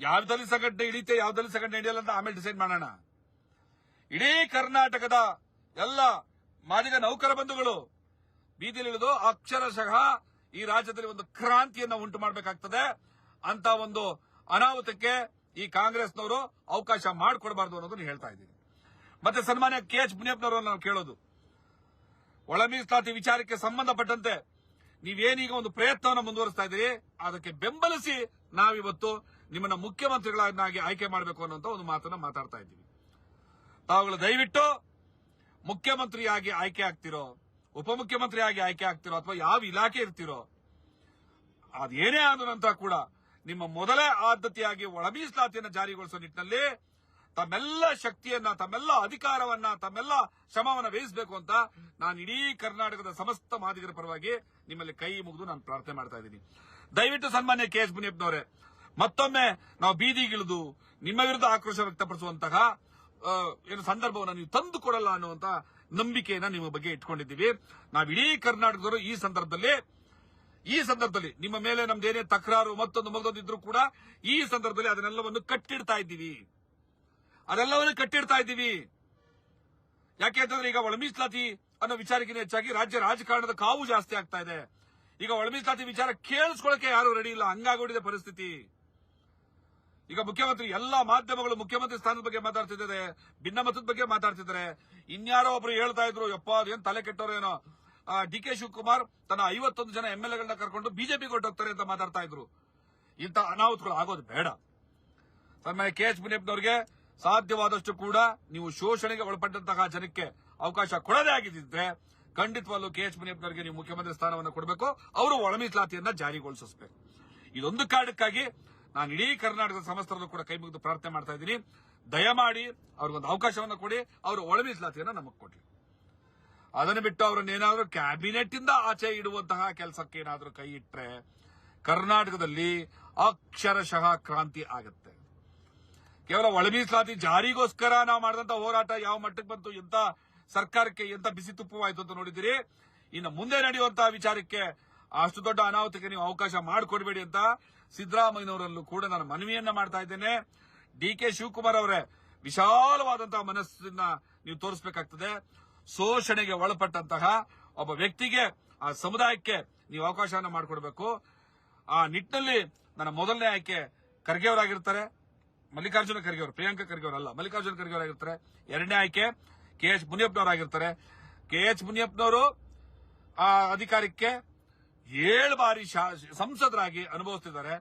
ಯಾವ ದಲಿತ ಸಂಘಟನೆ ಇಳಿತೆ ಯಾವ ದಲಿತ ಸಂಘಟನೆ ಹಿಡಿಯಲ್ಲ ಅಂತ ಆಮೇಲೆ ಡಿಸೈಡ್ ಮಾಡೋಣ. ಇಡೀ ಕರ್ನಾಟಕದ ಎಲ್ಲ ಮಾದಿಗ ನೌಕರ ಬಂಧುಗಳು. ಬೀದಿಲಿಳಿದು ಅಕ್ಷರಶಃ ಈ ರಾಜ್ಯದಲ್ಲಿ ಒಂದು ಕ್ರಾಂತಿಯನ್ನು ಉಂಟು ಮಾಡಬೇಕಾಗ್ತದೆ. ಅಂತ ಒಂದು ಅನಾಹುತಕ್ಕೆ ಈ ಕಾಂಗ್ರೆಸ್ನವರು ಅವಕಾಶ ಮಾಡಿಕೊಡಬಾರ್ದು ಅನ್ನೋದನ್ನು ಹೇಳ್ತಾ ಇದ್ದೀನಿ. ಮತ್ತೆ ಸನ್ಮಾನ್ಯ ಕೆ ಎಚ್ ಮುನಿಯಪ್ಪನವರನ್ನು ನಾವು ಕೇಳೋದು. ಒಳ ಮೀಸಲಾತಿ ವಿಚಾರಕ್ಕೆ ಸಂಬಂಧಪಟ್ಟಂತೆ ನೀವೇನೀಗ ಒಂದು ಪ್ರಯತ್ನವನ್ನು ಮುಂದುವರಿಸ್ತಾ ಇದ್ದೀರಿ, ಅದಕ್ಕೆ ಬೆಂಬಲಿಸಿ ನಾವಿವತ್ತು ನಿಮ್ಮನ್ನ ಮುಖ್ಯಮಂತ್ರಿಗಳನ್ನಾಗಿ ಆಯ್ಕೆ ಮಾಡಬೇಕು ಅನ್ನುವಂತ ಒಂದು ಮಾತನ್ನ ಮಾತಾಡ್ತಾ ಇದ್ದೀವಿ. ತಾವುಗಳು ದಯವಿಟ್ಟು ಮುಖ್ಯಮಂತ್ರಿಯಾಗಿ ಆಯ್ಕೆ ಆಗ್ತಿರೋ, ಉಪಮುಖ್ಯಮಂತ್ರಿಯಾಗಿ ಆಯ್ಕೆ ಆಗ್ತಿರೋ ಅಥವಾ ಯಾವ ಇಲಾಖೆ ಇರ್ತಿರೋ ಅದೇನೇ ಆದ ನಂತರ ಕೂಡ ನಿಮ್ಮ ಮೊದಲೇ ಆದ್ಯತೆಯಾಗಿ ಒಳ ಮೀಸಲಾತಿಯನ್ನು ಜಾರಿಗೊಳಿಸುವ ನಿಟ್ಟಿನಲ್ಲಿ ತಮ್ಮೆಲ್ಲ ಶಕ್ತಿಯನ್ನ, ತಮ್ಮೆಲ್ಲ ಅಧಿಕಾರವನ್ನ, ತಮ್ಮೆಲ್ಲ ಶ್ರಮವನ್ನ ವಹಿಸಬೇಕು ಅಂತ ನಾನು ಇಡೀ ಕರ್ನಾಟಕದ ಸಮಸ್ತ ಮಾದಿಗರ ಪರವಾಗಿ ನಿಮ್ಮಲ್ಲಿ ಕೈ ಮುಗಿದು ನಾನು ಪ್ರಾರ್ಥನೆ ಮಾಡ್ತಾ ಇದ್ದೀನಿ. ದಯವಿಟ್ಟು ಸನ್ಮಾನ್ಯ ಕೆ ಎಸ್ ಮತ್ತೊಮ್ಮೆ ನಾವು ಬೀದಿಗಿಳಿದು ನಿಮ್ಮ ವಿರುದ್ಧ ಆಕ್ರೋಶ ವ್ಯಕ್ತಪಡಿಸುವಂತಹ ಏನು ಸಂದರ್ಭವನ್ನು ನೀವು ತಂದು ಕೊಡಲ್ಲ ಅನ್ನುವಂತ ನಂಬಿಕೆಯನ್ನ ನಿಮ್ಮ ಬಗ್ಗೆ ಇಟ್ಕೊಂಡಿದ್ದೀವಿ. ನಾವು ಇಡೀ ಕರ್ನಾಟಕದವರು ಈ ಸಂದರ್ಭದಲ್ಲಿ ಈ ಸಂದರ್ಭದಲ್ಲಿ ನಿಮ್ಮ ಮೇಲೆ ನಮ್ದೇನೇ ತಕರಾರು ಮತ್ತೊಂದು ಮಗದೊಂದಿದ್ರು ಕೂಡ ಈ ಸಂದರ್ಭದಲ್ಲಿ ಅದನ್ನೆಲ್ಲವನ್ನು ಕಟ್ಟಿಡ್ತಾ ಇದ್ದೀವಿ. ಅದೆಲ್ಲವನ್ನು ಕಟ್ಟಿಡ್ತಾ ಇದ್ದೀವಿ. ಯಾಕೆ ಅಂತಂದ್ರೆ ಈಗ ಒಳ ಮೀಸಲಾತಿ ಅನ್ನೋ ವಿಚಾರಕ್ಕಿಂತ ಹೆಚ್ಚಾಗಿ ರಾಜ್ಯ ರಾಜಕಾರಣದ ಕಾವು ಜಾಸ್ತಿ ಆಗ್ತಾ ಇದೆ. ಈಗ ಒಳ ಮೀಸಲಾತಿ ವಿಚಾರ ಕೇಳಿಸ್ಕೊಳಕ್ಕೆ ಯಾರು ರೆಡಿ ಇಲ್ಲ. ಹಂಗಾಗೋಡಿದೆ ಪರಿಸ್ಥಿತಿ. ಈಗ ಮುಖ್ಯಮಂತ್ರಿ ಎಲ್ಲಾ ಮಾಧ್ಯಮಗಳು ಮುಖ್ಯಮಂತ್ರಿ ಸ್ಥಾನದ ಬಗ್ಗೆ ಮಾತಾಡ್ತಿದ್ದಾರೆ ಭಿನ್ನಮತದ ಬಗ್ಗೆ ಮಾತಾಡ್ತಿದ್ದಾರೆ. ಇನ್ಯಾರೋ ಒಬ್ರು ಹೇಳ್ತಾ ಇದ್ರು, ಯಪ್ಪ, ಅದೇನ್ ತಲೆ ಕೆಟ್ಟವ್ರೇನೋ ಡಿ ಕೆ ಶಿವಕುಮಾರ್ ತನ್ನ ಐವತ್ತೊಂದು ಜನ ಎಂ ಎಲ್ ಎಗಳನ್ನ ಕರ್ಕೊಂಡು ಬಿಜೆಪಿ ಕೊಟ್ಟೋಗ್ತಾರೆ ಅಂತ ಮಾತಾಡ್ತಾ ಇದ್ರು. ಇಂಥ ಅನಾಹುತಗಳು ಆಗೋದು ಬೇಡ. ಸನ್ಮಾನ್ಯ ಕೆ ಎಚ್ ಮುನಿಯಪ್ಪನವರಿಗೆ ಸಾಧ್ಯವಾದಷ್ಟು ಕೂಡ ನೀವು ಶೋಷಣೆಗೆ ಒಳಪಟ್ಟಂತಹ ಜನಕ್ಕೆ ಅವಕಾಶ ಕೊಡದೇ ಆಗಿದ್ದರೆ ಖಂಡಿತವಾಗ್ಲೂ ಕೆ ಎಚ್ ಮುನಿಯಪ್ಪನವರಿಗೆ ನೀವು ಮುಖ್ಯಮಂತ್ರಿ ಸ್ಥಾನವನ್ನು ಕೊಡಬೇಕು. ಅವರು ಒಳ ಮೀಸಲಾತಿಯನ್ನ ಜಾರಿಗೊಳಿಸಬೇಕು ಇದೊಂದು ಕಾರಣಕ್ಕಾಗಿ ನಾನು ಇಡೀ ಕರ್ನಾಟಕದ ಸಮಸ್ತರಲ್ಲೂ ಕೂಡ ಕೈ ಮುಗಿದು ಪ್ರಾರ್ಥನೆ ಮಾಡ್ತಾ ಇದ್ದೀನಿ. ದಯಮಾಡಿ ಅವ್ರಿಗೊಂದು ಅವಕಾಶವನ್ನು ಕೊಡಿ. ಅವರು ಒಳ ಮೀಸಲಾತಿಯನ್ನು ನಮಗೆ ಕೊಡಿ ಅದನ್ನು ಬಿಟ್ಟು ಅವರನ್ನೇನಾದ್ರೂ ಕ್ಯಾಬಿನೆಟ್ ಇಂದ ಆಚೆ ಇಡುವಂತಹ ಕೆಲಸಕ್ಕೆ ಏನಾದರೂ ಕೈ ಇಟ್ಟರೆ ಕರ್ನಾಟಕದಲ್ಲಿ ಅಕ್ಷರಶಃ ಕ್ರಾಂತಿ ಆಗುತ್ತೆ. ಕೇವಲ ಒಳ ಮೀಸಲಾತಿ ಜಾರಿಗೋಸ್ಕರ ನಾವು ಮಾಡಿದಂತ ಹೋರಾಟ ಯಾವ ಮಟ್ಟಕ್ಕೆ ಬಂತು, ಎಂತ ಸರ್ಕಾರಕ್ಕೆ ಎಂತ ಬಿಸಿ ತುಪ್ಪವಾಯಿತು ಅಂತ ನೋಡಿದಿರಿ ಇನ್ನು ಮುಂದೆ ನಡೆಯುವಂತಹ ವಿಚಾರಕ್ಕೆ ಅಷ್ಟು ದೊಡ್ಡ ಅನಾಹುತಕ್ಕೆ ನೀವು ಅವಕಾಶ ಮಾಡಿಕೊಡ್ಬೇಡಿ ಅಂತ ಸಿದ್ದರಾಮಯ್ಯನವರಲ್ಲೂ ಕೂಡ ನಾನು ಮನವಿಯನ್ನ ಮಾಡ್ತಾ ಇದ್ದೇನೆ. ಡಿ ಕೆ ಶಿವಕುಮಾರ್ ಅವರೇ, ವಿಶಾಲವಾದಂತಹ ಮನಸ್ಸನ್ನ ನೀವು ತೋರಿಸಬೇಕಾಗ್ತದೆ. ಶೋಷಣೆಗೆ ಒಳಪಟ್ಟಂತಹ ಒಬ್ಬ ವ್ಯಕ್ತಿಗೆ ಆ ಸಮುದಾಯಕ್ಕೆ ನೀವು ಅವಕಾಶವನ್ನು ಮಾಡಿಕೊಡ್ಬೇಕು. ಆ ನಿಟ್ಟಿನಲ್ಲಿ ನನ್ನ ಮೊದಲನೇ ಆಯ್ಕೆ ಖರ್ಗೆ ಅವರಾಗಿರ್ತಾರೆ. ಮಲ್ಲಿಕಾರ್ಜುನ ಖರ್ಗೆ ಅವರು, ಪ್ರಿಯಾಂಕಾ ಖರ್ಗೆ ಅವರಲ್ಲ, ಮಲ್ಲಿಕಾರ್ಜುನ ಖರ್ಗೆ ಅವರಾಗಿರ್ತಾರೆ. ಎರಡನೇ ಆಯ್ಕೆ ಕೆ ಎಚ್ ಮುನಿಯಪ್ಪನವರಾಗಿರ್ತಾರೆ. ಕೆ ಎಚ್ ಮುನಿಯಪ್ಪನವರು ಆ ಅಧಿಕಾರಕ್ಕೆ ಏಳು ಬಾರಿ ಸಂಸದರಾಗಿ ಅನುಭವಿಸ್ತಿದ್ದಾರೆ.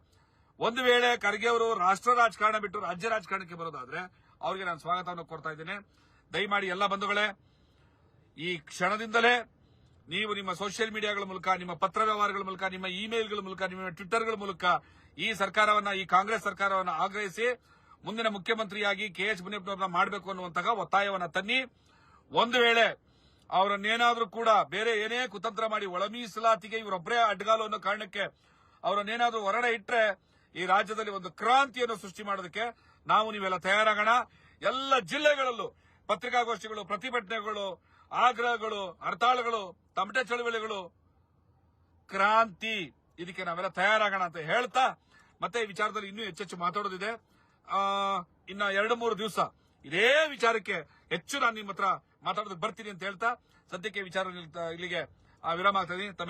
ಒಂದು ವೇಳೆ ಖರ್ಗೆ ಅವರು ರಾಷ್ಟ್ರ ರಾಜಕಾರಣ ಬಿಟ್ಟು ರಾಜ್ಯ ರಾಜಕಾರಣಕ್ಕೆ ಬರೋದಾದ್ರೆ ಅವರಿಗೆ ನಾನು ಸ್ವಾಗತವನ್ನು ಕೊಡ್ತಾ ಇದ್ದೇನೆ. ದಯಮಾಡಿ ಎಲ್ಲ ಬಂಧುಗಳೇ, ಈ ಕ್ಷಣದಿಂದಲೇ ನೀವು ನಿಮ್ಮ ಸೋಷಿಯಲ್ ಮೀಡಿಯಾಗಳ ಮೂಲಕ, ನಿಮ್ಮ ಪತ್ರ ವ್ಯವಹಾರಗಳ ಮೂಲಕ, ನಿಮ್ಮ ಇಮೇಲ್ಗಳ ಮೂಲಕ, ನಿಮ್ಮ ಟ್ವಿಟರ್ಗಳ ಮೂಲಕ ಈ ಸರ್ಕಾರವನ್ನ, ಈ ಕಾಂಗ್ರೆಸ್ ಸರ್ಕಾರವನ್ನು ಆಗ್ರಹಿಸಿ ಮುಂದಿನ ಮುಖ್ಯಮಂತ್ರಿಯಾಗಿ ಕೆ ಎಚ್ ಮಾಡಬೇಕು ಅನ್ನುವಂತಹ ಒತ್ತಾಯವನ್ನು ತನ್ನಿ. ಒಂದು ವೇಳೆ ಅವರನ್ನೇನಾದ್ರೂ ಕೂಡ ಬೇರೆ ಏನೇ ಕುತಂತ್ರ ಮಾಡಿ ಒಳ ಮೀಸಲಾತಿಗೆ ಇವರೊಬ್ಬರೇ ಅಡ್ಗಾಲು ಅನ್ನೋ ಕಾರಣಕ್ಕೆ ಅವರನ್ನೇನಾದ್ರೂ ಹೊರಡೆ ಇಟ್ಟರೆ ಈ ರಾಜ್ಯದಲ್ಲಿ ಒಂದು ಕ್ರಾಂತಿಯನ್ನು ಸೃಷ್ಟಿ ಮಾಡೋದಕ್ಕೆ ನಾವು ನೀವೆಲ್ಲ ತಯಾರಾಗೋಣ. ಎಲ್ಲ ಜಿಲ್ಲೆಗಳಲ್ಲೂ ಪತ್ರಿಕಾಗೋಷ್ಠಿಗಳು, ಪ್ರತಿಭಟನೆಗಳು, ಆಗ್ರಹಗಳು, ಹರ್ತಾಳಗಳು, ತಮಟೆ ಚಳುವಳಿಗಳು, ಕ್ರಾಂತಿ. ಇದಕ್ಕೆ ನಾವೆಲ್ಲ ತಯಾರಾಗೋಣ ಅಂತ ಹೇಳ್ತಾ ಮತ್ತೆ ಈ ವಿಚಾರದಲ್ಲಿ ಇನ್ನೂ ಹೆಚ್ಚೆಚ್ಚು ಮಾತಾಡೋದಿದೆ. ಇನ್ನ ಎರಡು ಮೂರು ದಿವಸ ಇದೇ ವಿಚಾರಕ್ಕೆ ಹೆಚ್ಚು ನಾನು ನಿಮ್ಮ ಹತ್ರ ಮಾತಾಡೋದಕ್ಕೆ ಬರ್ತೀನಿ ಅಂತ ಹೇಳ್ತಾ ಸದ್ಯಕ್ಕೆ ವಿಚಾರ ಇಲ್ಲಿಗೆ ವಿರಾಮ ಆಗ್ತಾ